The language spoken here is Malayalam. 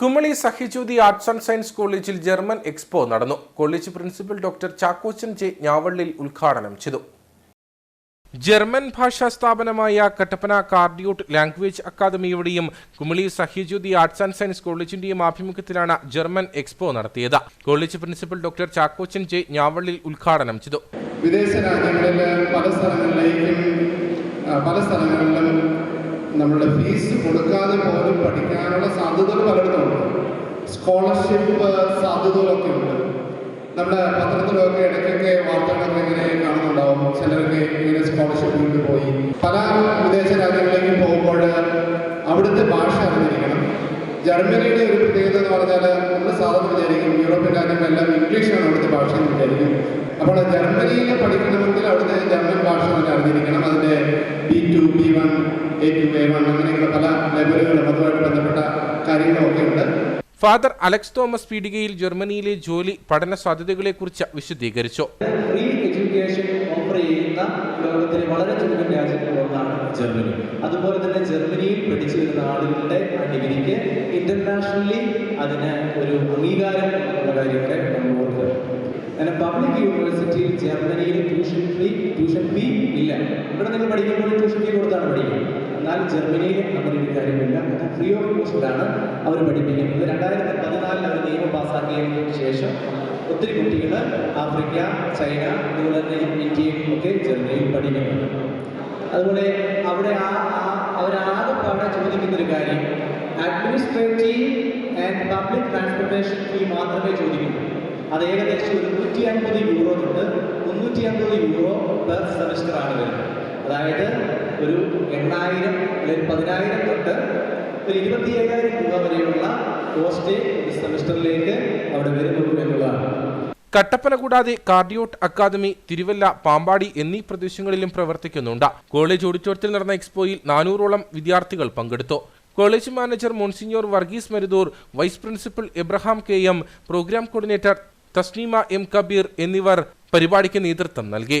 Kumily Sahyajyothi arts and science കോളേജിൽ ജർമ്മൻ എക്സ്പോ നടന്നു. College principal doctor Chackochan J Njavallil ഉദ്ഘാടനം ചെയ്തു. ജർമ്മൻ ഭാഷാ സ്ഥാപനമായ കട്ടപ്പന കാർഡിയോട്ട് language അക്കാദമിയുടെയും Kumily Sahyajyothi arts and science കോളേജിന്റെയും ആഭിമുഖ്യത്തിലാണ് ജർമ്മൻ എക്സ്പോ നടത്തിയത്. College principal doctor Chackochan J Njavallil ഉദ്ഘാടനം ചെയ്തു. വിദേശ രാജ്യങ്ങളിൽ പല സ്ഥലങ്ങളിലേക്കും പല സ്ഥലങ്ങളിലും നമ്മുടെ ഫീസ് കൊടുക്കാതെ പോലും പഠിക്കാനുള്ള സാധ്യതകൾ പലയിടത്തുണ്ട് സ്കോളർഷിപ്പ് സാധ്യതകളൊക്കെ ഉണ്ട്. നമ്മുടെ പത്രത്തിലൊക്കെ ഇടയ്ക്കൊക്കെ വാർത്തകളൊക്കെ ഇങ്ങനെ കാണുന്നുണ്ടാവും. ചിലർക്ക് ഇങ്ങനെ സ്കോളർഷിപ്പ് കൊണ്ട് പോയി. പല വിദേശ രാജ്യങ്ങളിലേക്ക് പോകുമ്പോൾ അവിടുത്തെ ഭാഷ അറിഞ്ഞിരിക്കണം. ജർമ്മനിയുടെ ഒരു പ്രത്യേകത എന്ന് പറഞ്ഞാൽ നമ്മൾ സാധാരണ വിചാരിക്കും യൂറോപ്യൻ രാജ്യങ്ങളെല്ലാം ഇംഗ്ലീഷാണ് അവിടുത്തെ ഭാഷ എന്ന് വിചാരിക്കും. അപ്പോൾ ജർമ്മനിയിൽ പഠിക്കണമെങ്കിൽ അവിടുത്തെ ജർമ്മൻ ഭാഷ തന്നെ അറിഞ്ഞിരിക്കണം. എ ടു എ വൺ അങ്ങനെയുള്ള പല ലെവലുകളും അതുമായിട്ട് ബന്ധപ്പെട്ട കാര്യങ്ങളൊക്കെ ഉണ്ട് ഫാദർ അലക്സ് തോമസ് പീഡികയിൽ ജർമ്മനിയിലെ ജോലി പഠന സാധ്യതകളെക്കുറിച്ച് വിശദീകരിച്ചു. ഫ്രീ എഡ്യൂക്കേഷൻ ഓഫർ ചെയ്യുന്ന ലോകത്തിലെ വളരെ ചുരുക്കം രാജ്യങ്ങളിൽ ഒന്നാണ് ജർമ്മനി. അതുപോലെ തന്നെ ജർമ്മനിയിൽ പഠിച്ചു വരുന്ന ആളുകളുടെ ഡിഗ്രിക്ക് ഇന്റർനാഷണലി അതിന് ഒരു അംഗീകാരം എന്നുള്ള കാര്യമൊക്കെ നമ്മൾ ഓർക്കുക. അങ്ങനെ പബ്ലിക് യൂണിവേഴ്സിറ്റിയിൽ ജർമ്മനിയിൽ ട്യൂഷൻ ഫ്രീ ട്യൂഷൻ ഫീ ഇല്ല. ഇവിടെ നിങ്ങൾ പഠിക്കുമ്പോൾ ട്യൂഷൻ ഫീ കൊടുത്താണ് പഠിക്കുന്നത്. എന്നാൽ ജർമ്മനിയിൽ അങ്ങനെ ഒരു കാര്യമില്ല. അത് ഫ്രീ ഓഫ് കോസ്റ്റിലാണ് അവർ പഠിപ്പിക്കുന്നത്. രണ്ടായിരത്തി പതിനാലിൽ അവർ നിയമം പാസ്സാക്കിയതിനു ശേഷം ഒത്തിരി കുട്ടികൾ ആഫ്രിക്ക ചൈന അതുപോലെ തന്നെ ഇന്ത്യയും ഒക്കെ ജർമ്മനിയിൽ പഠിക്കുന്നുണ്ട് അതുപോലെ അവിടെ ആ ആ- ചോദിക്കുന്നൊരു കാര്യം administrative and public transportation fee മാത്രമേ ചോദിക്കുന്നുള്ളൂ അത് ഏകദേശം ഒരു നൂറ്റി അൻപത് യൂറോ തൊട്ട് മുന്നൂറ്റി അൻപത് യൂറോ പെർ സെമിസ്റ്റർ ആണ് വരുന്നത്. അതായത് ഒരു എണ്ണായിരം അല്ലെങ്കിൽ പതിനായിരം തൊട്ട് ഒരു ഇരുപത്തി അയ്യായിരം രൂപ വരെയുള്ള കോസ്റ്റ് ഒരു സെമിസ്റ്ററിലേക്ക് അവിടെ വരുന്നുള്ളൂ എന്നുള്ളതാണ്. കട്ടപ്പന കൂടാതെ കാർഡിയോട്ട് അക്കാദമി തിരുവല്ല പാമ്പാടി എന്നീ പ്രദേശങ്ങളിലും പ്രവർത്തിക്കുന്നുണ്ട്. കോളേജ് ഓഡിറ്റോറിയത്തിൽ നടന്ന എക്സ്പോയിൽ നാനൂറോളം വിദ്യാർത്ഥികൾ പങ്കെടുത്തു. College manager monsignor Varghese Marudoor vice principal Abraham K M programme coordinator Tasneema M Kabeer എന്നിവർ പരിപാടിക്ക് നേതൃത്വം നൽകി.